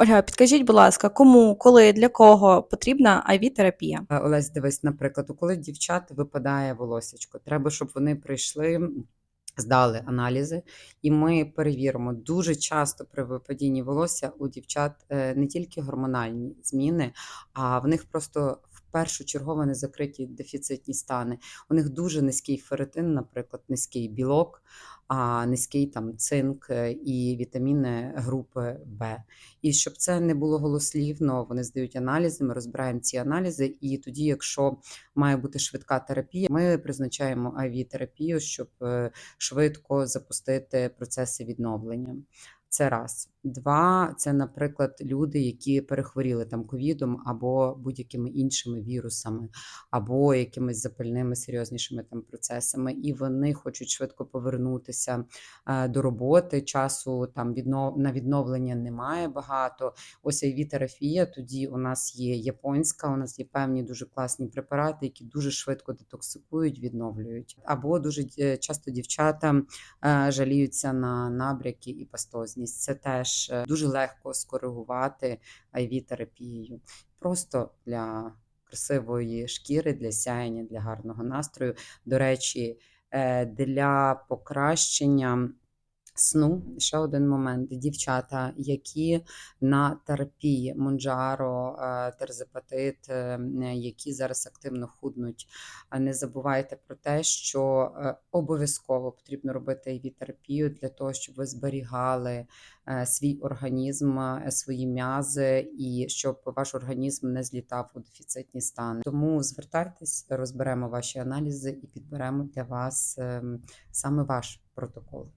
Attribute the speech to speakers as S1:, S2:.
S1: Ольга, підкажіть, будь ласка, кому, коли, для кого потрібна IV-терапія?
S2: Е, Олесь, дивись, наприклад, коли дівчат випадає волосечко, треба, щоб вони прийшли. Здали аналізи, і ми перевіримо дуже часто при випадінні волосся у дівчат е, не тільки гормональні зміни, а в них просто першочергово незакриті дефіцитні стани. У них дуже низький ферритин, наприклад, низький білок, а низький там цинк е, і вітаміни групи Б. І щоб це не було голослівно, вони здають аналізи, ми розбираємо ці аналізи, і тоді, якщо має бути швидка терапія, ми призначаємо IV-терапію, щоб е, швидко запустити процеси відновлення. Це раз. Два, це, наприклад, люди, які перехворіли там ковідом або будь-якими іншими вірусами, або якимись запальними серйознішими там процесами, і вони хочуть швидко повернутися е, до роботи. Часу там віднов... на відновлення немає багато. Ось IV-терапія, Тоді у нас є японська, у нас є певні дуже класні препарати, які дуже швидко детоксикують, відновлюють. Або дуже е, часто дівчата е, жаліються на набряки і пастозність. Це теж е, дуже легко скоригувати IV-терапією. Просто для красивої шкіри, для сяєння, для гарного настрою. До речі, е, для покращення. Сну ще один момент. Дівчата, які на терапії Монджаро, е, терзепатит, е, які зараз активно худнуть, не забувайте про те, що е, обов'язково потрібно робити IV-терапію для того, щоб ви зберігали е, свій організм, е, свої м'язи, і щоб ваш організм не злітав у дефіцитні стани. Тому звертайтесь, розберемо ваші аналізи і підберемо для вас ем, саме ваш протокол.